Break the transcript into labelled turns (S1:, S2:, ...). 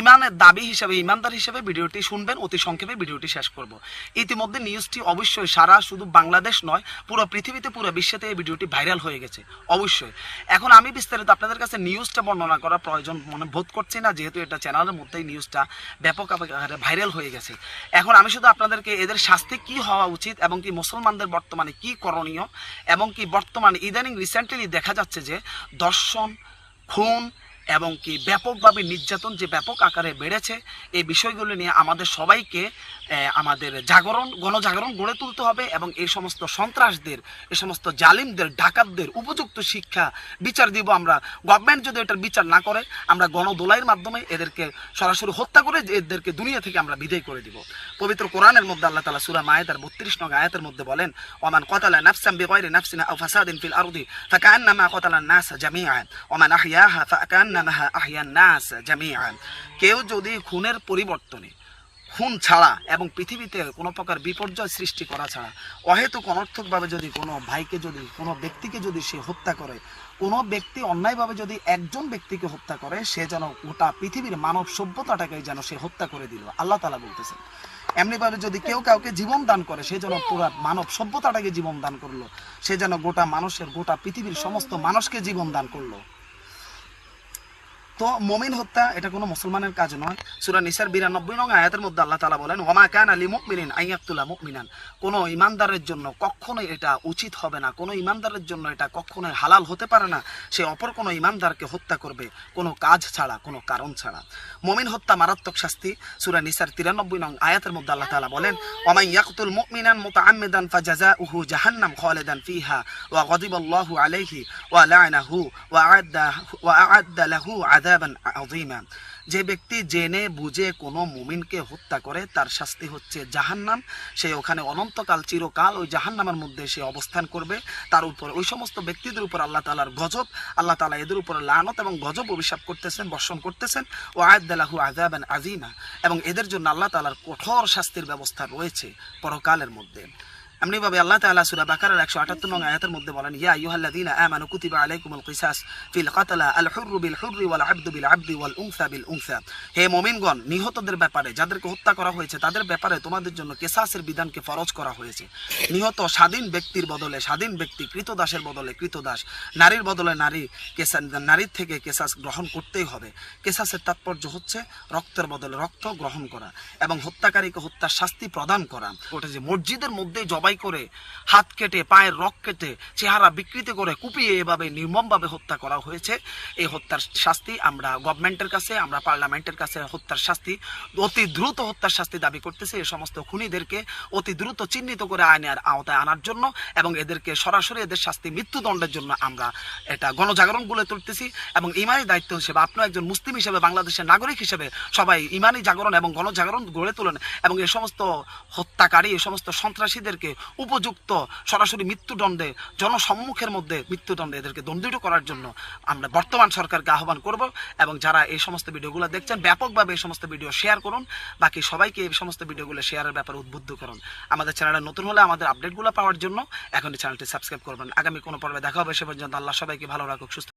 S1: ইমানের দাবি হিসেবে, ইমানদার হিসেবে ভিডিওটি শুনবেন, অতি সংক্ষেপে ভিডিওটি শেষ করব। ইতিমধ্যে নিউজটি অবশ্যই সারা শুধু বাংলাদেশ নয়, পুরো পৃথিবীতে, পুরো বিশ্বতে এই ভিডিওটি ভাইরাল হয়ে গেছে। অবশ্যই। এখন আমি বিস্তারিত আপনাদের কাছে নিউজটা বর্ণনা করার প্রয়োজন মনে বোধ করছি না, যেহেতু এটা চ্যানেলের মধ্যেই নিউজটা ব্যাপক আকারে ভাইরাল হয়ে গেছে। এখন আমি শুধু আপনাদেরকে এদের শাস্তি কি হওয়া উচিত এবং কি মুসলমানদের বর্তমানে কি করণীয় এবং কি বর্তমানে ইদানিং রিসেন্টলি দেখা যাচ্ছে যে দর্শন, খুন এবং কি ব্যাপকভাবে নির্যাতন যে ব্যাপক আকারে বেড়েছে, এই বিষয়গুলো নিয়ে আমাদের সবাইকে আমাদের জাগরণ, গণজাগরণ গড়ে তুলতে হবে এবং এই সমস্ত সন্ত্রাসদের, এই সমস্ত জালিমদের, ডাকাতদের উপযুক্ত শিক্ষা, বিচার দিব আমরা। গভর্নমেন্ট যদি এটার বিচার না করে, আমরা গণদোলাইয়ের মাধ্যমে এদেরকে সরাসরি হত্যা করে এদেরকে দুনিয়া থেকে আমরা বিদায় করে দিব। পবিত্র কোরআনের মধ্যে আল্লাহ তালা সুরা মায়েদার বত্রিশ নং আয়াতের মধ্যে বলেন, ওমান কতালা নাফসাম বিগয়রি নাফসিন আও ফাসাদিন ফিল আরদি ফাকান্নামা কতালা নাস জামিআন, ওমান আহইয়াহা ফাকান্নামা আহইয়ান নাস জামিআন। কেউ যদি খুনের পরিবর্তনে, খুন ছাড়া এবং পৃথিবীতে কোনো প্রকার বিপর্যয় সৃষ্টি করা ছাড়া, অহেতুক অনর্থকভাবে যদি কোনো ভাইকে যদি, কোনো ব্যক্তিকে যদি সে হত্যা করে, কোনো ব্যক্তি অন্যায়ভাবে যদি একজন ব্যক্তিকে হত্যা করে, সে যেন গোটা পৃথিবীর মানব সভ্যতাটাকে যেন সে হত্যা করে দিল। আল্লাহ তালা বলতেছেন, এমনিভাবে যদি কেউ কাউকে জীবন দান করে, সে যেন পুরা মানব সভ্যতাটাকে জীবন দান করল, সে যেন গোটা মানুষের, গোটা পৃথিবীর সমস্ত মানুষকে জীবন দান করল। তো মমিন হত্যা, এটা কোনো মুসলমানের কাজ নয়। সুরা নিসার বিরানব্বই নং আয়াতের মধ্যে আল্লাহ তালা বলেন ওমা কান আলী মুকমিনিন আইয়াতুল্লাহ মুকমিনান কোনো ইমানদারের জন্য কখনোই এটা উচিত হবে না। কোনো ইমানদারের জন্য এটা কখনোই হালাল হতে পারে না। সে অপর কোনো ইমানদারকে হত্যা করবে কোনো কাজ ছাড়া, কোনো কারণ ছাড়া। মমিন হত্যা মারাত্মক শাস্তি। সুরা নিসার তিরানব্বই নং আয়াতের মধ্যে আল্লাহ তালা বলেন ওমাই ইয়াকতুল মুকমিনান মুতাআম্মিদান ফাজাজাউহু জাহান্নাম খালিদান ফিহা। ওয়া গদিবাল্লাহু আলাইহি ওয়া লা'নাহু ওয়া আ'adda ওয়া আ'adda লাহু যে ব্যক্তি জেনে বুঝে কোনো মুমিনকে হত্যা করে, তার শাস্তি হচ্ছে জাহান্নাম। সে ওখানে অনন্তকাল চিরকাল ওই জাহান্নামের মধ্যে সে অবস্থান করবে। তার উপর, ওই সমস্ত ব্যক্তিদের উপর আল্লাহ তালার গজব, আল্লাহ তালা এদের উপর লানত এবং গজব অভিশাপ করতেছেন, বর্ষণ করতেছেন। ও আয়াদ্দালাহু আজাবান আজিমা এবং এদের জন্য আল্লাহ তালার কঠোর শাস্তির ব্যবস্থা রয়েছে পরকালের মধ্যে। এমনিভাবে আল্লাহ তাআলা সূরা বাকারার 178 নং আয়াতের মধ্যে বলেন, ইয়া কুতিবা কিসাস ফিল কাতলা আল বিল ওয়াল বিল ওয়াল বিল হে নিহতদের ব্যাপারে, যাদেরকে হত্যা করা হয়েছে, তাদের ব্যাপারে তোমাদের জন্য বিধানকে ফরজ করা হয়েছে। নিহত স্বাধীন ব্যক্তির বদলে, স্বাধীন ব্যক্তি কৃতদাসের বদলে কৃতদাস, নারীর বদলে নারী কেসা, নারীর থেকে কেসাস গ্রহণ করতেই হবে। কেসাসের তাৎপর্য হচ্ছে রক্তের বদলে রক্ত গ্রহণ করা এবং হত্যাকারীকে হত্যার শাস্তি প্রদান করা। ওটা যে মসজিদের মধ্যে জবাই করে, হাত কেটে, পায়ের রক কেটে, চেহারা বিকৃত করে কুপিয়ে এভাবে নির্মমভাবে হত্যা করা হয়েছে। এই হত্যার শাস্তি আমরা গভর্নমেন্টের কাছে, আমরা পার্লামেন্টের কাছে হত্যার শাস্তি, অতি দ্রুত হত্যার শাস্তি দাবি করতেছে এই সমস্ত খুনিদেরকে অতি দ্রুত চিহ্নিত করে আইনের আওতায় আনার জন্য এবং এদেরকে সরাসরি এদের শাস্তি মৃত্যুদণ্ডের জন্য আমরা এটা গণজাগরণ গড়ে তুলতেছি। এবং ইমানি দায়িত্ব হিসেবে আপনিও একজন মুসলিম হিসেবে, বাংলাদেশের নাগরিক হিসেবে সবাই ইমানি জাগরণ এবং গণজাগরণ গড়ে তোলেন। এবং এই সমস্ত হত্যাকারী এই সমস্ত সন্ত্রাসীদেরকে উপযুক্ত সরাসরি মৃত্যুদণ্ডে, জনসম্মুখের মধ্যে মৃত্যুদণ্ডে এদেরকে দণ্ডিত করার জন্য আমরা বর্তমান সরকারকে আহ্বান করব এবং যারা এই সমস্ত ভিডিওগুলো দেখছেন, ব্যাপকভাবে এই সমস্ত ভিডিও শেয়ার করুন। বাকি সবাইকে এই সমস্ত ভিডিওগুলো শেয়ারের ব্যাপারে উদ্বুদ্ধ করুন। আমাদের চ্যানেলে নতুন হলে আমাদের আপডেটগুলো পাওয়ার জন্য এখন এই চ্যানেলটি সাবস্ক্রাইব করবেন। আগামী কোনো পর্বে দেখা হবে, সে পর্যন্ত আল্লাহ সবাইকে ভালো রাখুক, সুস্থ